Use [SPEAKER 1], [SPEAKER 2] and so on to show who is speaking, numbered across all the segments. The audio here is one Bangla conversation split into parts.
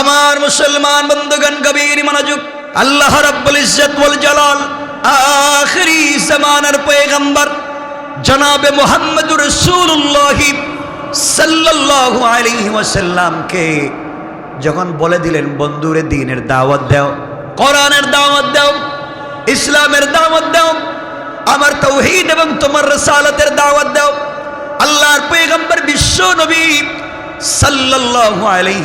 [SPEAKER 1] আমার মুসলমান বন্ধুগণ কবির মনোযোগ, আল্লাহ রাব্বুল ইজ্জত ওয়াল জালাল, আখিরি জামানার পয়গম্বর, জনাবে মুহাম্মদুর রাসূলুল্লাহ সাল্লাল্লাহু আলাইহি ওয়াসাল্লামকে যখন বলে দিলেন, বন্ধুরে, দিনের দাওয়াত দাও, কোরআনের দাওয়াত দাও, ইসলামের দাওয়াত দাও, আমার তৌহিদ এবং তোমার রসালতের দাওয়াত দাও, আল্লাহর পয়গম্বর বিশ্ব নবী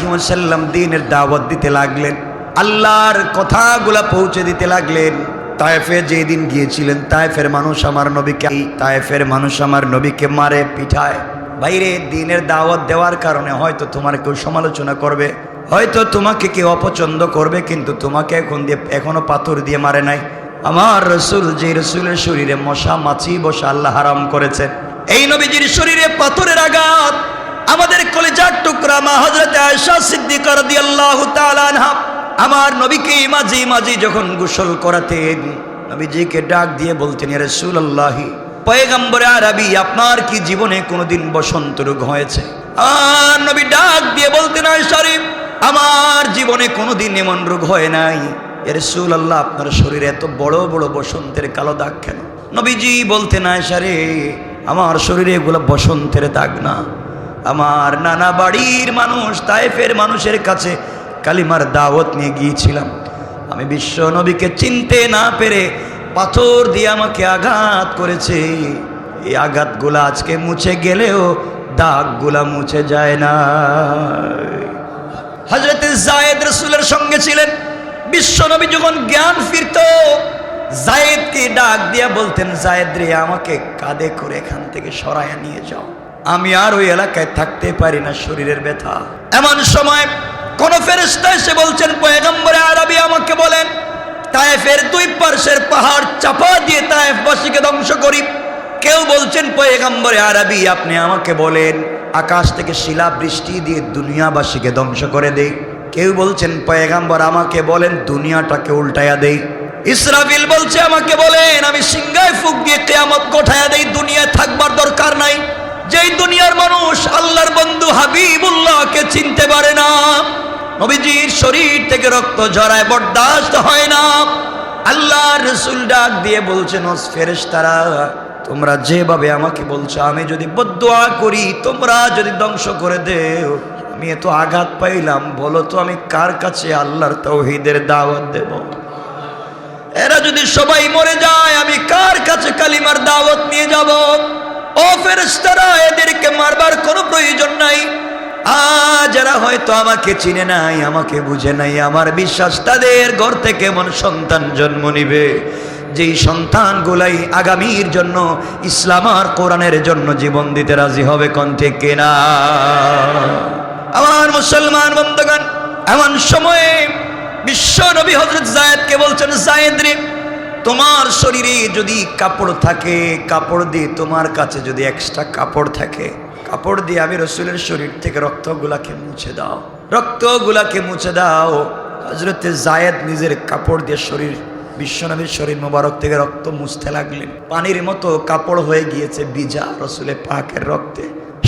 [SPEAKER 1] ওয়াসাল্লাম দ্বীনের দাওয়াত দিতে লাগলেন, আল্লাহর কথাগুলা পৌঁছে দিতে লাগলেন। তায়েফে যেদিন গিয়েছিলেন, তায়েফের মানুষ আমার নবীকে তায়েফের মানুষ আমার নবীকে মারে, পিঠায়। বাইরে দিনের দাওয়াত দেওয়ার কারণে হয়তো তোমার কেউ সমালোচনা করবে, হয়তো তোমাকে কেউ অপছন্দ করবে, কিন্তু তোমাকে এখন দিয়ে, এখনও পাথর দিয়ে মারে নাই। আমার রসুল, যে রসুলের শরীরে মশা, মাছি বসা আল্লাহ হারাম করেছেন এই নবীজির শরীরে পাথরের আঘাত। আমাদের কলেজার টুকরা মা হজরত আয়সা সিদ্দিকা রাদিয়াল্লাহু তাআলা আনহা, আমার নবীকে মাঝে মাঝে যখন গোসল করাতেন, নবীজিকে ডাক দিয়ে বলতেন, ইয়া রাসূলুল্লাহি, পয়গম্বরে আরবি, আপনার কি জীবনে কোনোদিন বসন্ত রোগ হয়েছে? আর নবী ডাক দিয়ে বলতেন আয়সারি আমার জীবনে কোনোদিন এমন রোগ হয় নাই। এর সুল আল্লাহ আপনার শরীরে এত বড় বড় বসন্তের কালো দাগ কেন? নবীজি বলতেন আয়সারে আমার শরীরে এগুলো বসন্তের দাগ না। আমার নানা বাড়ির মানুষ তাইফের মানুষের কাছে কালিমার দাওয়াত নিয়ে গিয়েছিলাম। আমি বিশ্ব নবীকে চিনতে না পেরে পাথর দিয়ে আমাকে আঘাত করেছে। এই আঘাতগুলা আজকে মুছে গেলেও দাগগুলা মুছে যায় না। হজরত জায়েদ রসুলের সঙ্গে ছিলেন। বিশ্বনবী যখন জ্ঞান ফিরত জায়েদকে ডাক দিয়া বলতেন জায়েদ রে, আমাকে কাঁধে করে এখান থেকে সরাইয়া নিয়ে যাও। আমি আর ওই এলাকায় থাকতে পারি না শরীরের ব্যথা। এমন সময় কোন ফেরেস্তা এসে বলছেন, পয়গম্বরে আরবি আমাকে বলেন, তায়েফের দুই পার্শ্বের পাহাড় চাপা দিয়ে তায়েফবাসীকে ধ্বংস করি। কেউ বলছেন, পয়গম্বরে আরবি, আপনি আমাকে বলেন, আকাশ থেকে শিলা বৃষ্টি দিয়ে দুনিয়াবাসীকে ধ্বংস করে দেই। কেউ বলছেন, পয়গাম্বর আমাকে বলেন, দুনিয়াটাকে উল্টায়া দেই। ইসরাফিল বলছে, আমাকে বলেন, আমি সিংহায় ফুক দিয়ে কেয়ামত গোঠায়া দেই, দুনিয়ায় থাকবার দরকার নাই। যেই দুনিয়ার মানুষ আল্লাহর বন্ধু হাবিবুল্লাহকে চিনতে পারে না, নবীজির শরীর থেকে রক্ত ঝরায় বরদাস্ত হয় না। আল্লাহ রসুল ডাক দিয়ে বলছেন ফেরেশতারা, তোমরা যেভাবে আমাকে বলছো, আমি যদি বদুয়া করি, তোমরা যদি ধ্বংস করে দেও, আমি এত আঘাত পাইলাম, বলো তো আমি কার কাছে আল্লাহর তৌহিদের দাওয়াত দেব? এরা যদি সবাই মরে যায়, আমি কার কাছে কালিমার দাওয়াত নিয়ে যাব? ও ফেরেশতারা, এদেরকে মারবার কোনো প্রয়োজন নাই। যারা হয়তো আমাকে চিনে নাই, আমাকে বুঝে নাই, আমার বিশ্বাস তাদের ঘর থেকে এমন সন্তান জন্ম নিবে, যেই সন্তানগুলাই আগামীর জন্য ইসলাম আর কোরআনের জন্য জীবন দিতে রাজি হবে কণ্ঠে কেনা? আমার মুসলমান বন্ধুগণ, এমন সময়ে বিশ্ব নবী হজরত জায়েদকে বলছেন, জায়েদ রে তোমার শরীরে যদি কাপড় থাকে, কাপড় দিয়ে তোমার কাছে যদি এক্সট্রা কাপড় থাকে, কাপড় দিয়ে আমি রসুলের শরীর থেকে রক্তগুলাকে মুছে দাও। রক্তগুলাকে মুছে দাও। হজরত জায়েদ নিজের কাপড় দিয়ে শরীর বিশ্বনবীর শরীর মোবারক থেকে রক্ত মুছতে লাগলেন। পানির মতো কাপড় হয়ে গিয়েছে বিজা রসুলের পাকের রক্তে।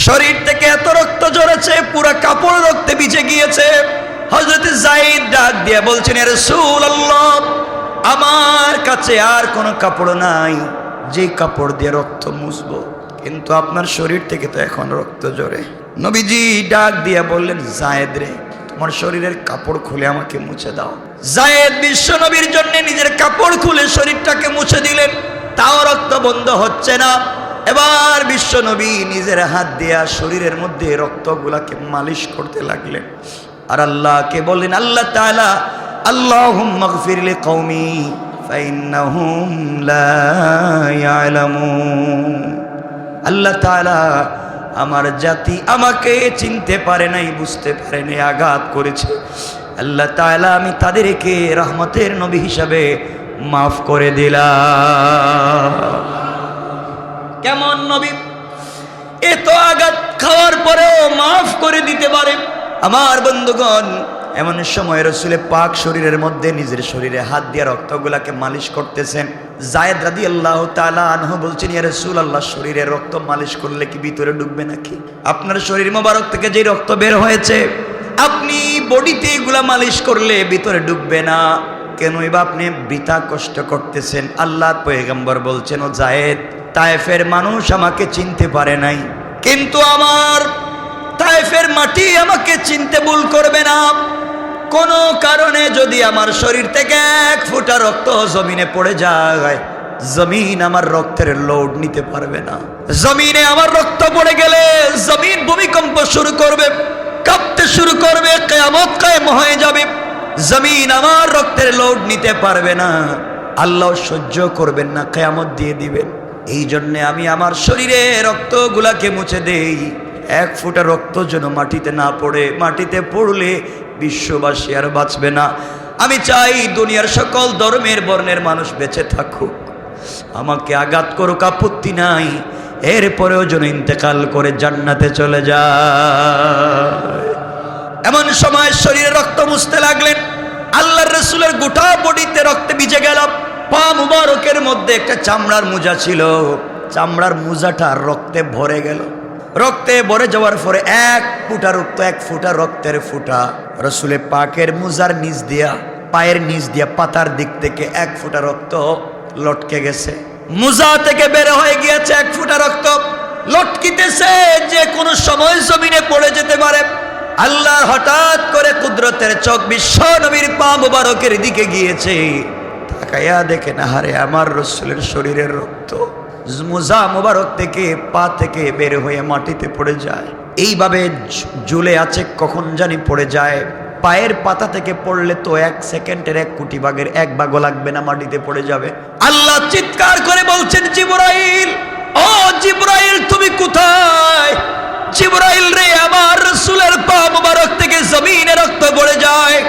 [SPEAKER 1] শরীর থেকে এত রক্ত ঝরেছে, পুরো কাপড় রক্তে ভিজে গিয়েছে। হজরতে জাইদ ডাক দিয়ে বলছেন রসুল আল্লাহ আমার কাছে আর কোনো কাপড় নাই, যে কাপড় দিয়ে রক্ত মুছবো। কিন্তু আপনার শরীর থেকে তো এখন রক্ত জোরে নবীজি ডাক দিয়ে বললেন, জায়েদ রে, তোমার শরীরের কাপড় খুলে আমাকে মুছে দাও। জায়েদ বিশ্ব নবীর জন্য নিজের কাপড় খুলে শরীরটাকে মুছে দিলেন। তাও রক্ত বন্ধ হচ্ছে না। এবার বিশ্ব নবী নিজের হাত দিয়া শরীরের মধ্যে রক্তগুলাকে মালিশ করতে লাগলেন। আর আল্লাহকে বললেন, আল্লাহ তাআলা আল্লাহ তাআলা আমার জাতি আমাকে চিনতে পারে নাই, বুঝতে পারে নাই, আঘাত করেছে। আল্লাহ তাআলা, আমি তাদেরকে রহমতের নবী হিসাবে মাফ করে দিলাম। কেমন নবী? এত আঘাত খাওয়ার পরেও মাফ করে দিতে পারে। আমার বন্ধুগণ এমন সময় রসুলে পাক শরীরের মধ্যে নিজের শরীরে হাত দিয়ে রক্তগুলাকে মালিশ করতেছেন। জায়েদ রাদি আল্লাহ তালা আনহু বলছেন, ইয়া রসুল আল্লাহ শরীরে রক্ত মালিশ করলে কি ভিতরে ডুববে নাকি? আপনার শরীর মোবারক থেকে যে রক্ত বের হয়েছে, আপনি বডিতে এগুলা মালিশ করলে ভিতরে ডুববে না। কেন বা আপনি বৃথা কষ্ট করতেছেন? আল্লাহ পয়গম্বর বলছেন, ও জায়েদ, তায়েফের মানুষ আমাকে চিনতে পারে নাই। কিন্তু আমার তায়েফের মাটি আমাকে চিনতে ভুল করবে না। কোনো কারণে যদি আমার শরীর থেকে এক ফুটা রক্ত জমিনে পড়ে যায়, জমিন আমার রক্তের লোড নিতে পারবে না। জমিনে আমার রক্ত পড়ে গেলে জমিন ভূমিকম্প শুরু করবে, কাঁপতে শুরু করবে, কেয়ামত কায়েম হয়ে যাবে। জমিন আমার রক্তের লোড নিতে পারবে না। আল্লাহ সহ্য করবেন না, কেয়ামত দিয়ে দিবেন। এই জন্যে আমি আমার শরীরে রক্তগুলাকে মুছে দেই। এক ফোঁটা রক্ত যেন মাটিতে না পড়ে, মাটিতে পড়লে বিশ্ববাসী আর বাঁচবে না। আমি চাই দুনিয়ার সকল ধর্মের বর্ণের মানুষ বেঁচে থাকুক। আমাকে আঘাত করুক, আপত্তি নাই। এরপরেও যেন ইন্তেকাল করে জান্নাতে চলে যায়। এমন সময় শরীরে রক্ত মুছতে লাগলেন। আল্লাহর রসুলের গোটা বডিতে রক্তে ভিজে গেল। পা মুবারকের মধ্যে একটা চামড়ার মোজা ছিল। চামড়ার মোজাটা রক্তে ভরে গেল। রক্তে ভরে যাওয়ার পরে এক ফুটা রক্ত, এক ফুটা রক্তের ফুটা। রসুলে পাকের মুজার নিচ দিয়া, পায়ের নিচ দিয়া, পাতার দিক থেকে এক ফুটা রক্ত লটকে গেছে। মুজা থেকে বের হয়ে গিয়েছে এক ফুটা রক্ত। লটকিতেছে, যে কোনো সময় জমিনে পড়ে যেতে পারে। আল্লাহ হঠাৎ করে কুদরতের চোখ বিশ্ব নবীর পা মুবারকের দিকে গিয়েছে। তাকাইয়া দেখে না হারে আমার রসুলের শরীরের রক্ত। মুজা মুবারক থেকে, পা থেকে বের হয়ে মাটিতে পড়ে যায়। এইভাবে ঝুলে আছে, কখন জানি পড়ে যায়। পায়ের পাতা থেকে পড়লে তো এক সেকেন্ডের এক কোটি ভাগের এক ভাগও লাগবে না, মাটিতে পড়ে যাবে। আল্লাহ চিৎকার করে বলছেন, জিবরাইল, ও জিবরাইল, তুমি কোথায়? জিবরাইল রে, আমার রসুলের পা মুবারক থেকে জমিনে রক্ত পড়ে যায়।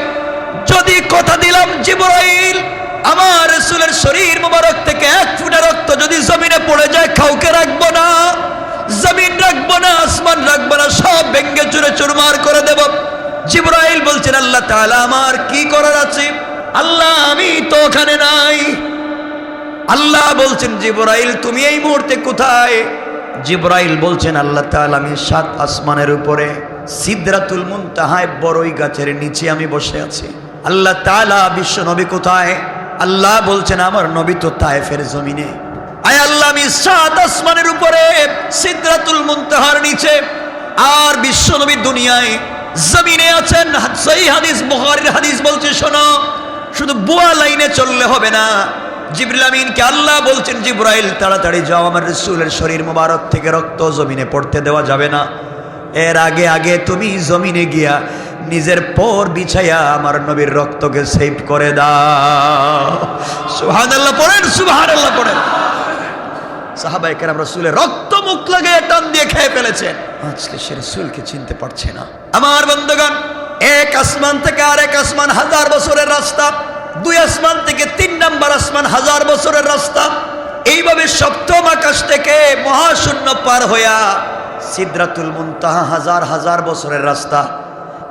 [SPEAKER 1] যদি কথা দিলাম, জিবরাইল আমার রসুলের শরীর মুবারক থেকে এক ফুটা রক্ত যদি জমিনে পড়ে যায়, কাউকে রাখব না। জমিন রাখব না, আসমান রাখব না, সব ভেঙ্গে চুরে চুরমার করে দেব। জিবরাইল বলছেন, আল্লাহ তাআলা আমার কি করার আছে? আল্লাহ, আমি তো ওখানে নাই। আল্লাহ বলছেন, জিবরাইল, তুমি এই মুহূর্তে কোথায়? জিবরাইল বলছেন, আল্লাহ তাআলা, আমি সাত আসমানের উপরে, সিদরাতুল মুনতাহায় বড়ই গাছের নিচে আমি বসে আছি। আল্লাহ তাআলা, বিশ্ব নবী কোথায়? আল্লাহ বলছেন, আমার নবী তো তায়েফের জমিনে। আয় আল্লাহ, আমি সাত আসমানের উপরে সিদরাতুল মুনতাহার নিচে আর বিশ্ব নবী দুনিয়ায় জমিনে আছেন। সেই হাদিস, বুখারীর হাদিস বলছে, শোনো, শুধু বুয়া লাইনে চললে হবে না। জিবরিল আমিনকে আল্লাহ বলছেন, জিব্রাইল, তাড়াতাড়ি যাও, আমার রসুলের শরীর মোবারক থেকে রক্ত জমিনে পড়তে দেওয়া যাবে না। এর আগে আগে তুমি জমিনে গিয়া নিজের পর বিছাইয়া আমার নবীর রক্তকে সেভ করে দাও। সুবহানাল্লাহ পড়েন সুবহানাল্লাহ পড়েন। সাহাবাই কেরাম রসুলের রক্ত মুখ লাগে টান দিয়ে খেয়ে ফেলেছেন আজকে সে রসুলকে চিনতে পারছে না। আমার বন্ধুগণ, এক আসমান থেকে আর এক আসমান হাজার বছরের রাস্তা, দুই আসমান থেকে তিন নাম্বার আসমান হাজার বছরের রাস্তা। এইভাবে সপ্তম আকাশ থেকে মহাশূন্য পার হইয়া সিদ্রাতুল মুনতাহা হাজার হাজার বছরের রাস্তা।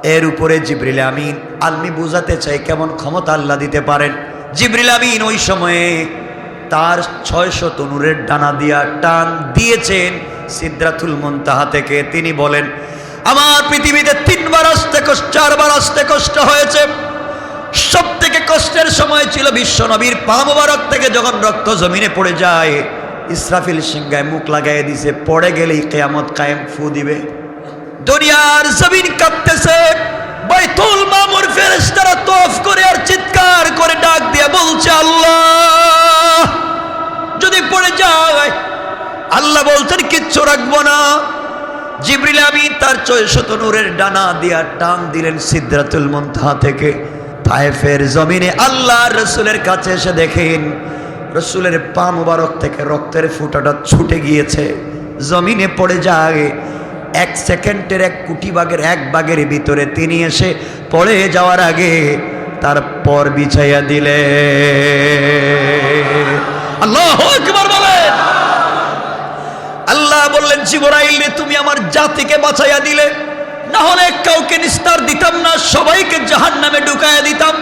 [SPEAKER 1] এর উপরে জিবরিল আমিন। আলমি বুঝাতে চাই কেমন ক্ষমতা আল্লাহ দিতে পারেন। জিবরিল আমিন ওই সময়ে তার ছয়শো তনুরের ডানা দিয়া টান দিয়েছেন সিদ্ধাতুল মুনতাহা থেকে। তিনি বলেন, আমার পৃথিবীতে তিনবার আসতে কষ্ট, চারবার আসতে কষ্ট হয়েছে। সব থেকে কষ্টের সময় ছিল বিশ্ব নবীর পা মোবারক থেকে যখন রক্ত জমিনে পড়ে যায়। ইসরাফিল সিংহায় মুখ লাগাই দিছে, পড়ে গেলেই কেয়ামত কায়েম, ফু দিবে। দুনিয়ার জমিন কাঁপতেছে। বাইতুল মামুর ফেরেশতারা তফ করে আর চিৎকার করে ডাক দিয়ে বলছে, আল্লাহ, যদি পড়ে যায়, আল্লাহ বলছেন, কিচ্ছু রাখব না। জিবরিল আমিন তার ছয়শত নূরের ডানা দিয়া টান দিলেন সিদ্ধাতুল মুনতাহা থেকে। তায়েফের জমিনে আল্লাহ রসুলের কাছে এসে দেখেন, রসুলের পা মুবারক থেকে রক্তের ফুটাটা ছুটে গিয়েছে। জমিনে পড়ে যায় এক সেকেন্ডের এক কোটি বাগের এক বাগের ভিতরে তিনি এসে পড়ে যাওয়ার আগে তার পর বিছাইয়া দিলে। আল্লাহ আল্লাহ বললেন, জিবরাইল তুমি আমার জাতিকে বাঁচাইয়া দিলে। না হলে কাউকে নিস্তার দিতাম না, সবাইকে জাহান নামে ঢুকাইয়া দিতাম।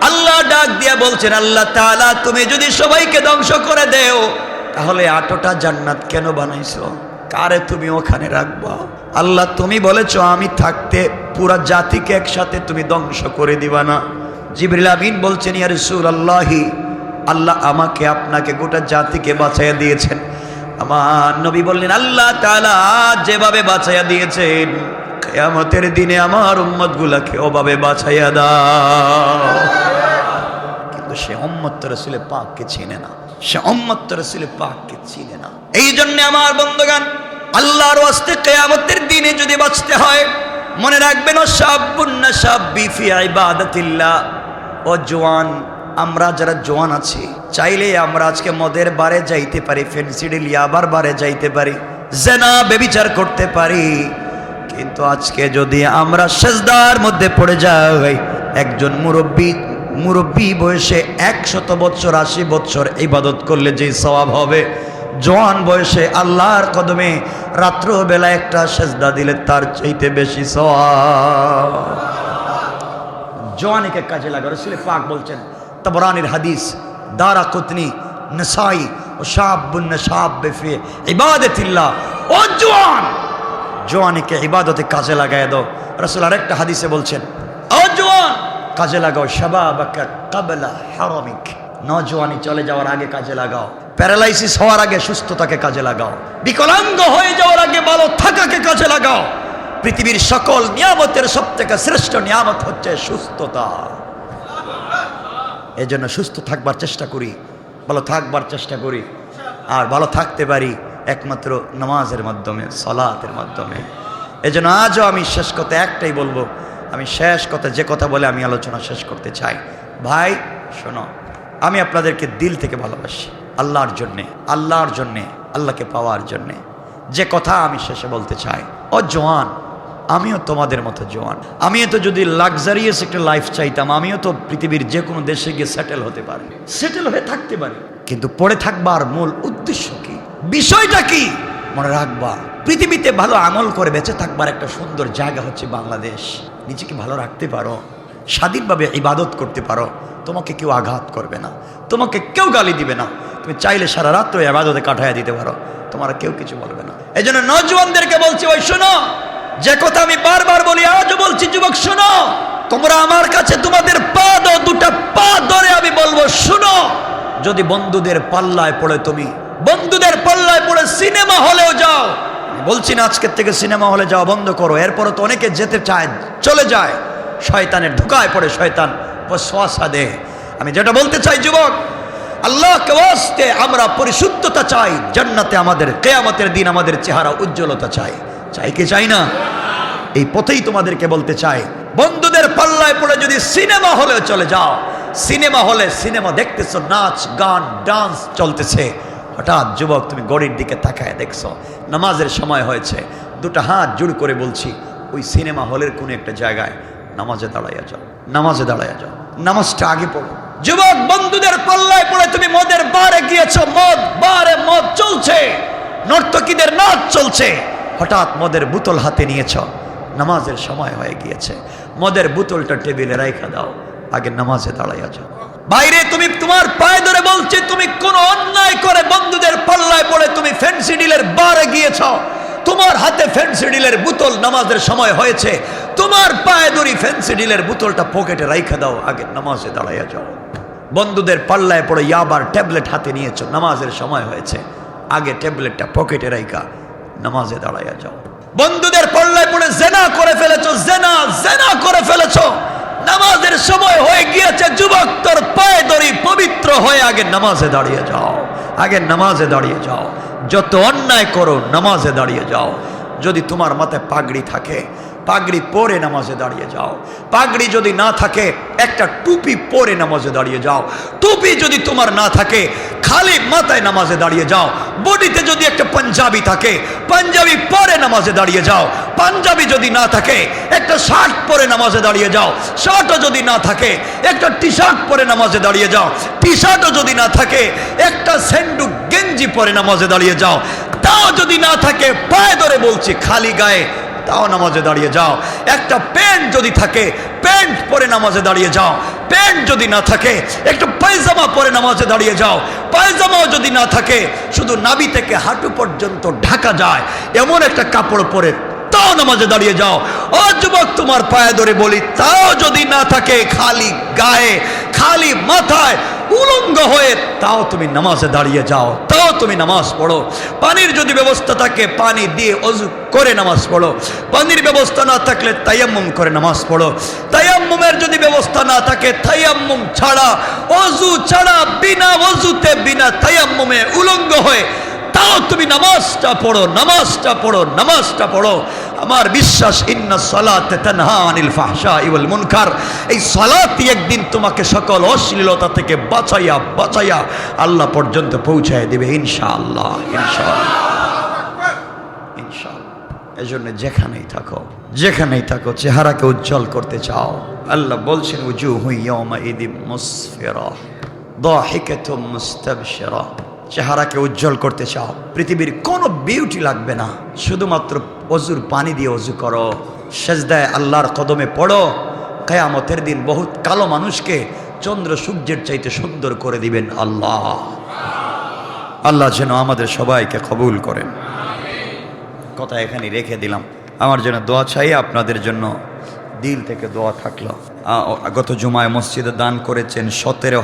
[SPEAKER 1] আল্লাহ ডাক দিয়া বলছেন, আল্লাহ তাআলা, তুমি যদি সবাইকে ধ্বংস করে দেও, তাহলে আটোটা জান্নাত কেন বানাইছো? কারে তুমি ওখানে রাখবা? আল্লাহ তুমি বলেছ, আমি থাকতে পুরা জাতিকে একসাথে তুমি ধ্বংস করে দিবা না। জিবরিল আমিন বলছেন, ইয়া আল্লাহি আল্লাহ আমাকে, আপনাকে গোটা জাতিকে বাঁচাইয়া দিয়েছেন। আমার নবী বললেন, আল্লাহ তাআলা যেভাবে বাঁচাইয়া দিয়েছেন, কিয়ামতের দিনে আমার উম্মতগুলাকে ওভাবে বাঁচাইয়া দাও। কিন্তু সে অম্মত রসুলে পাককে চিনে না। সে অম্মত রসুলে পাককে চিনে না। এই জন্য আমার বন্ধুগান আল্লাহর ওয়াস্তে কেয়ামতের দিনে যদি বাঁচতে হয়, মনে রাখবেন ও সাব্বুন্না সাব্বি ফি ইবাদাতিল্লাহ। ও জোয়ান, আমরা যারা জোয়ান আছি, চাইলে আমরা আজকে মদের বারে যাইতে পারি ফেন্সিডিল ইয়াবার বারে যাইতে পারি, জেনা বেবিচার করতে পারি। কিন্তু আজকে যদি আমরা সেজদার মধ্যে পড়ে যাই, একজন মুরব্বী মুরব্বী বয়সে একশত বছর, আশি বছর ইবাদত করলে যে সওয়াব হবে জোয়ান বয়সে আল্লাহর কদমে রাত্রবেলা একটা সেজদা দিলে তার চাইতে বেশি জোয়ানিকে কাজে লাগা রসুল পাক বলছেন, তবরানির হাদিস, দারা কুতনি, নসাই ও শাবুন শাব ফি ইবাদতিল্লাহ। ও জোয়ান জোয়ানিকে ইবাদতে কাজে লাগায় দাও। রসুল আরেকটা হাদিসে বলছেন জোয়ান কাজে লাগাও, শাবাবাকা কাবলা হারামিক। নজওয়ানি চলে যাওয়ার আগে কাজে লাগাও। প্যারালাইসিস হওয়ার আগে সুস্থতাকে কাজে লাগাও। বিকলাঙ্গ হয়ে যাওয়ার আগে ভালো থাকাকে কাজে লাগাও। পৃথিবীর সকল নিয়ামতের সব থেকে শ্রেষ্ঠ নিয়ামত হচ্ছে সুস্থতা। এই জন্য সুস্থ থাকবার চেষ্টা করি, ভালো থাকবার চেষ্টা করি, আর ভালো থাকতে পারি একমাত্র নামাজের মাধ্যমে, সলাতের মাধ্যমে। এই জন্য আজও আমি শেষ কথা একটাই বলব, আমি শেষ কথা যে কথা বলে আমি আলোচনা শেষ করতে চাই। ভাই, শোনো, আমি আপনাদেরকে দিল থেকে ভালোবাসি। আল্লাহর জন্যে আল্লাহর জন্যে, আল্লাহকে পাওয়ার জন্যে। যে কথা আমি শেষে বলতে চাই, ও জোয়ান, আমিও তোমাদের মতো জোয়ান। আমিও তো যদি লাক্সারিয়াস একটা লাইফ চাইতাম, আমিও তো পৃথিবীর যে কোনো দেশে গিয়ে সেটেল হতে পারি। সেটেল হয়ে থাকতে পারি। কিন্তু পড়ে থাকবার মূল উদ্দেশ্য কি? বিষয়টা কি? মনে রাখবা, পৃথিবীতে ভালো আমল করে বেঁচে থাকবার একটা সুন্দর জায়গা হচ্ছে বাংলাদেশ। নিজেকে ভালো রাখতে পারো। স্বাধীনভাবে ইবাদত করতে পারো, তোমাকে কেউ আঘাত করবে না, তোমাকে কেউ গালি দিবে না। তুমি চাইলে সারা রাত্র ইবাদতে কাটাইয়া দিতে পারো, তোমার কেউ কিছু বলবে না। এই জন্য নজওয়ানদেরকে বলছি, ওই শোনো, যে কথা আমি বারবার বলি, আজও বলছি, যুবক, শোনো, তোমরা আমার কাছে তোমাদের পা দাও, দুটা পা ধরে আমি বলব, শুনো, যদি বন্ধুদের পাল্লায় পড়ে তুমি, বন্ধুদের পাল্লায় পড়ে সিনেমা হলেও যাও। বলছি না আজকের থেকে সিনেমা হলে যাওয়া বন্ধ করো এরপরে তো অনেকে যেতে চায়, চলে যায়। শয়তানের ঢুকায় পড়ে শয়তান। শ্বাসা দে। আমি যেটা বলতে চাই, যুবক, আল্লাহকে ওয়াস্তে আমরা পরিশুদ্ধতা চাই, জান্নাতে আমাদের, কেয়ামতের দিন আমাদের চেহারা উজ্জ্বলতা চাই। চাই কি চাই না? এই পথেই তোমাদেরকে বলতে চাই, বন্ধুদের পাল্লায় পড়ে যদি সিনেমা হলে চলে যাও, সিনেমা হলে সিনেমা দেখতেছো, নাচ, গান, ডান্স চলতেছে। হঠাৎ যুবক, তুমি গড়ির দিকে তাকায় দেখছ, নামাজের সময় হয়েছে, দুটো হাত জোড় করে বলছি, ওই সিনেমা হলের কোনো একটা জায়গায় নামাজে দাঁড়াইয়া যাও, নামাজে দাঁড়াইয়া যাও, নামাজটা আগে পড়ো। যুবক বন্ধুদের পাল্লায় পড়ে তুমি মদের বারে গিয়েছো, মদ বারে মদ চলছে, নর্তকীদের নাচ চলছে। হঠাৎ মদের বোতল হাতে নিয়েছ, নামাজের সময় হয়ে গিয়েছে। মদের বোতলটা টেবিলে রাইখা দাও, আগে নামাজে দাঁড়াইয়া যাও। বাইরে তুমি তোমার পায়ে ধরে বলছি, তুমি কোন অন্যায় করে বন্ধুদের পাল্লায় পড়ে তুমি ফ্যান্সি ডিলের বারে গিয়েছ তোমার হাতে ফ্যান্সি ডিলের বোতল নামাজের সময় হয়েছে, তোমার পায়ে ধরি ফ্যান্সি ডিলের বোতলটা পকেটে রাইখা দাও, আগে নামাজে দাঁড়াইয়া যাও। বন্ধুদের পাল্লায় পড়ে ইয়াবার ট্যাবলেট হাতে নিয়েছো, নামাজের সময় হয়েছে, আগে ট্যাবলেটটা পকেটে রাইখা, নামাজে দাঁড়াইয়া যাও। বন্ধুদের পাল্লায় পড়ে জেনা করে ফেলেছো, জেনা জেনা করে ফেলেছো। নামাজের সময় হয়ে গিয়েছে, যুবক তোর পায়ে দড়ি পবিত্র হয়ে আগে নামাজে দাঁড়িয়ে যাও। আগে নামাজে দাঁড়িয়ে যাও। যত অন্যায় করো, নামাজে দাঁড়িয়ে যাও। যদি তোমার মাথায় পাগড়ি থাকে, পাগড়ি পরে নামাজে দাঁড়িয়ে যাও। পাগড়ি যদি না থাকে, একটা টুপি পরে নামাজে দাঁড়িয়ে যাও। টুপি যদি তোমার না থাকে, খালি মাথায় নামাজে দাঁড়িয়ে যাও। বডিতে যদি একটা পাঞ্জাবি থাকে, পাঞ্জাবি পরে নামাজে দাঁড়িয়ে যাও। পাঞ্জাবি যদি না থাকে, একটা শার্ট পরে নামাজে দাঁড়িয়ে যাও। শার্টও যদি না থাকে, একটা টি শার্ট পরে নামাজে দাঁড়িয়ে যাও। টি শার্টও যদি না থাকে, একটা স্যান্ডু গেঞ্জি পরে নামাজে দাঁড়িয়ে যাও। তাও যদি না থাকে, পায়ে ধরে বলছি, খালি গায়ে, তাও নামাজে দাঁড়িয়ে যাও। একটা প্যান্ট যদি থাকে প্যান্ট পরে নামাজে দাঁড়িয়ে যাও। প্যান্ট যদি না থাকে, একটু পায়জামা পরে নামাজে দাঁড়িয়ে যাও। পায়জামাও যদি না থাকে, শুধু নাবি থেকে হাঁটু পর্যন্ত ঢাকা যায়। এমন একটা কাপড় পরে তাও নামাজে দাঁড়িয়ে যাও। ও যুবক, তোমার পায়ে ধরে বলি, তাও যদি না থাকে, খালি গায়ে, খালি মাথায় উলঙ্গ হয়ে, তাও তুমি নামাজে দাঁড়িয়ে যাও, তাও তুমি নামাজ পড়ো। পানির যদি ব্যবস্থা থাকে, পানি দিয়ে অজু করে নামাজ পড়ো। পানির ব্যবস্থা না থাকলে তায়াম্মুম করে নামাজ পড়ো। তায়াম্মুমের যদি ব্যবস্থা না থাকে, তায়াম্মুম ছাড়া, অজু ছাড়া, বিনা অজুতে, বিনা তায়াম্মুমে উলঙ্গ হয়ে, তাও তুমি নামাজটা পড়ো নামাজটা পড়ো নামাজটা পড়ো। আমার বিশ্বাস সালাতে মুনকার। এই সালাতই একদিন তোমাকে সকল অশ্লীলতা থেকে বাঁচাইয়া বাঁচাইয়া আল্লাহ পর্যন্ত পৌঁছায় দিবে, ইনশাআল্লাহ ইনশাআল্লাহ। ইনশাআল্লাহ। এই জন্য যেখানেই থাকো যেখানেই থাকো, চেহারাকে উজ্জ্বল করতে চাও, আল্লাহ বলছেন উজু হুইয়মা ইদিম মুসফিরা, দাহিকাতুম মুস্তাবশিরা। চেহারাকে উজ্জ্বল করতে চাও। পৃথিবীর কোনো বিউটি লাগবে না। শুধুমাত্র অজুর পানি দিয়ে অজু করো। সেজদায় আল্লাহর কদমে পড়ো। কেয়ামতের দিন বহুত কালো মানুষকে চন্দ্র সূর্যের চাইতে সুন্দর করে দিবেন আল্লাহ। আল্লাহ যেন আমাদের সবাইকে কবুল করেন। কথা এখানে রেখে দিলাম। আমার জন্য দোয়া চাই, আপনাদের জন্য দিল থেকে দোয়া থাকল। গত জুমায় মসজিদে দান করেছেন সতেরো